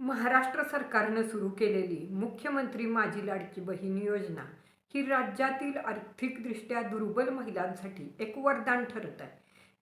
महाराष्ट्र सरकारनं सुरू केलेली मुख्यमंत्री माझी लाडकी बहीण योजना ही राज्यातील आर्थिकदृष्ट्या दुर्बल महिलांसाठी एक वरदान ठरत आहे.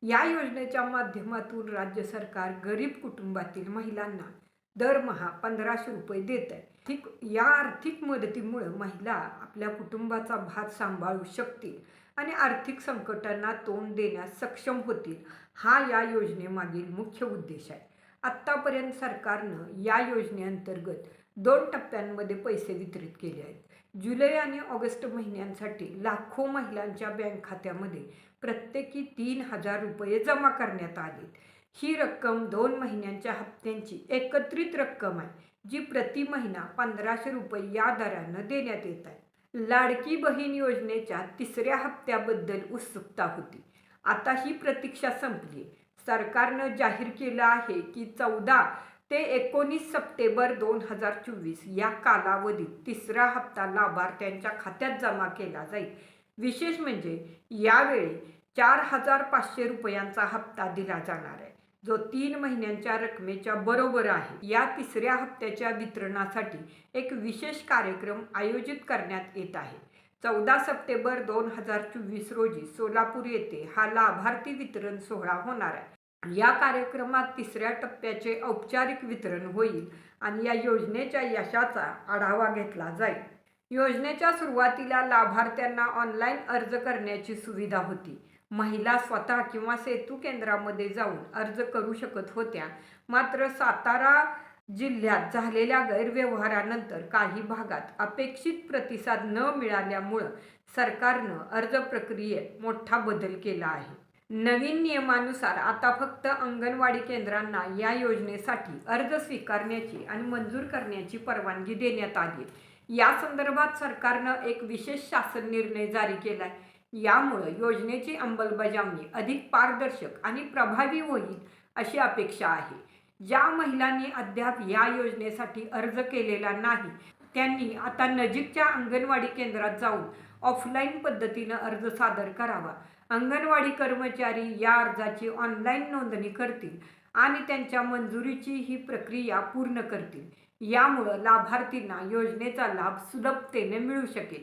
या योजनेच्या माध्यमातून राज्य सरकार गरीब कुटुंबातील महिलांना दरमहा पंधराशे रुपये देत आहे. ठीक या आर्थिक मदतीमुळं महिला आपल्या कुटुंबाचा भात सांभाळू शकतील आणि आर्थिक संकटांना तोंड देण्यास सक्षम होतील. हा या योजनेमागील मुख्य उद्देश आहे. आत्तापर्यंत सरकारनं या योजनेअंतर्गत दोन टप्प्यांमध्ये पैसे वितरित केले आहेत. जुलै आणि ऑगस्ट महिन्यांसाठी लाखो महिलांच्या बँक खात्यामध्ये प्रत्येकी तीन हजार रुपये जमा करण्यात आलेत. ही रक्कम दोन महिन्यांच्या हप्त्यांची एकत्रित रक्कम आहे जी प्रति महिना पंधराशे रुपये या दरानं देण्यात येत आहे. लाडकी बहीण योजनेच्या तिसऱ्या हप्त्याबद्दल उत्सुकता होती. आता ही प्रतीक्षा संपली सरकारनं जाहीर केलं आहे की चौदा ते एकोणीस सप्टेंबर दोन हजार चोवीस या कालावधीत तिसरा हप्ता लाभार्थ्यांच्या खात्यात जमा केला जाईल. विशेष म्हणजे यावेळी चार हजार पाचशे रुपयांचा हप्ता दिला जाणार आहे. जो तीन महिन्यांच्या रकमेच्या बरोबर आहे. या तिसऱ्या हप्त्याच्या वितरणासाठी एक विशेष कार्यक्रम आयोजित करण्यात येत आहे. चौदा सप्टेंबर दोन हजार चोवीस रोजी सोलापूर येथे हा लाभार्थी वितरण सोहळा होणार आहे. या कार्यक्रमात तिसऱ्या टप्प्याचे औपचारिक वितरण होईल आणि या योजनेच्या यशाचा आढावा घेतला जाईल. योजनेच्या सुरुवातीला लाभार्थ्यांना ऑनलाईन अर्ज करण्याची सुविधा होती. महिला स्वतः किंवा सेतू केंद्रामध्ये जाऊन अर्ज करू शकत होत्या. मात्र सातारा जिल्ह्यात झालेल्या गैरव्यवहारानंतर काही भागात अपेक्षित प्रतिसाद न मिळाल्यामुळं सरकारनं अर्ज प्रक्रियेत मोठा बदल केला आहे. नवीन नियमानुसार आता फक्त अंगणवाडी केंद्रांना या योजनेसाठी अर्ज स्वीकारण्याची आणि मंजूर करण्याची परवानगी देण्यात आली. या संदर्भात सरकारनं एक विशेष शासन निर्णय जारी केलाय. यामुळं योजनेची अंमलबजावणी अधिक पारदर्शक आणि प्रभावी होईल अशी अपेक्षा आहे. ज्या महिलांनी अद्याप या योजनेसाठी अर्ज केलेला नाही त्यांनी आता नजीकच्या अंगणवाडी केंद्रात जाऊन ऑफलाईन पद्धतीनं अर्ज सादर करावा. अंगणवाडी कर्मचारी या अर्जाची ऑनलाईन नोंदणी करतील आणि त्यांच्या मंजुरीची ही प्रक्रिया पूर्ण करतील. यामुळं लाभार्थींना योजनेचा लाभ सुलभतेने मिळू शकेल.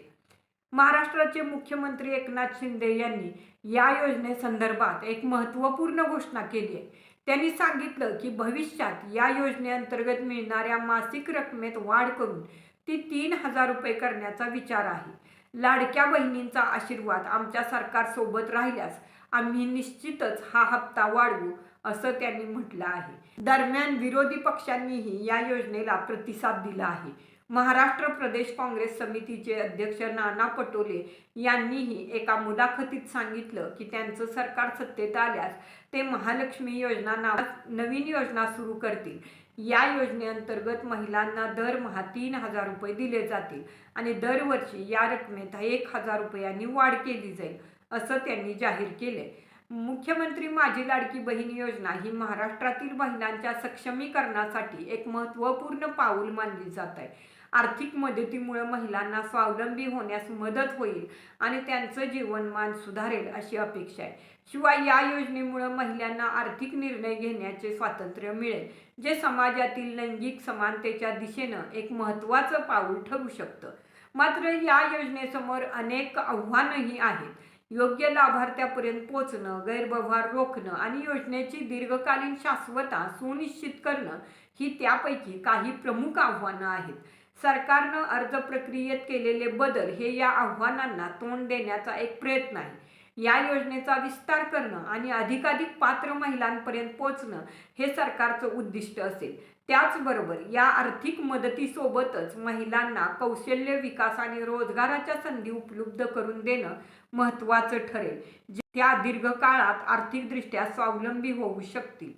महाराष्ट्राचे मुख्यमंत्री एकनाथ शिंदे यांनी या योजनेसंदर्भात एक महत्त्वपूर्ण घोषणा केली आहे. त्यांनी सांगितलं की भविष्यात या योजनेअंतर्गत मिळणाऱ्या मासिक रकमेत वाढ करून ती तीन हजार रुपये करण्याचा विचार आहे. लाडक्या बहिणींचा आशीर्वाद आमच्या सरकारसोबत राहिल्यास आम्ही निश्चितच हा हप्ता वाढवू असं त्यांनी म्हटलं आहे. दरम्यान विरोधी पक्षांनीही या योजनेला प्रतिसाद दिला आहे. महाराष्ट्र प्रदेश काँग्रेस समितीचे अध्यक्ष नाना पटोले यांनीही एका मुलाखतीत सांगितलं की त्यांचं सरकार सत्तेत आल्यास ते महालक्ष्मी योजना नाव नवीन योजना सुरू करतील. या योजनेअंतर्गत महिलांना दरमहा तीन हजार रुपये दिले जातील आणि दरवर्षी या रकमेत एक हजार रुपयांनी वाढ केली जाईल असं त्यांनी जाहीर केले मुख्यमंत्री माझी लाडकी बहीण योजना ही महाराष्ट्रातील महिलांच्या सक्षमीकरणासाठी एक महत्त्वपूर्ण पाऊल मानली जात आहे. आर्थिक मदतीमुळे महिलांना स्वावलंबी होण्यास मदत होईल आणि त्यांचं जीवनमान सुधारेल अशी अपेक्षा आहे. शिवाय या योजनेमुळे महिलांना आर्थिक निर्णय घेण्याचे स्वातंत्र्य मिळेल जे समाजातील लैंगिक समानतेच्या दिशेनं एक महत्त्वाचं पाऊल ठरू शकतं. मात्र या योजनेसमोर अनेक आव्हानंही आहेत. योग्य लाभार्थ्यापर्यंत पोचणं गैरव्यवहार रोखणं आणि योजनेची दीर्घकालीन शाश्वता सुनिश्चित करणं ही त्यापैकी काही प्रमुख आव्हानं आहेत. सरकारनं अर्ज प्रक्रियेत केलेले बदल हे या आव्हानांना तोंड देण्याचा एक प्रयत्न आहे. या योजनेचा विस्तार करणं आणि अधिकाधिक पात्र महिलांपर्यंत पोचणं हे सरकारचं उद्दिष्ट असेल. त्याचबरोबर या आर्थिक मदतीसोबतच महिलांना कौशल्य विकास आणि रोजगाराच्या संधी उपलब्ध करून देणं महत्त्वाचं ठरेल. त्या दीर्घकाळात आर्थिकदृष्ट्या स्वावलंबी होऊ शकतील.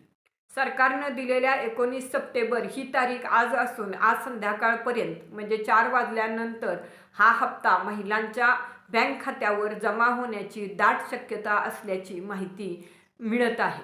सरकारनं दिलेल्या एकोणीस सप्टेंबर ही तारीख आज असून आज संध्याकाळपर्यंत म्हणजे चार वाजल्यानंतर हा हप्ता महिलांच्या बँक खात्यावर जमा होण्याची दाट शक्यता असल्याची माहिती मिळत आहे.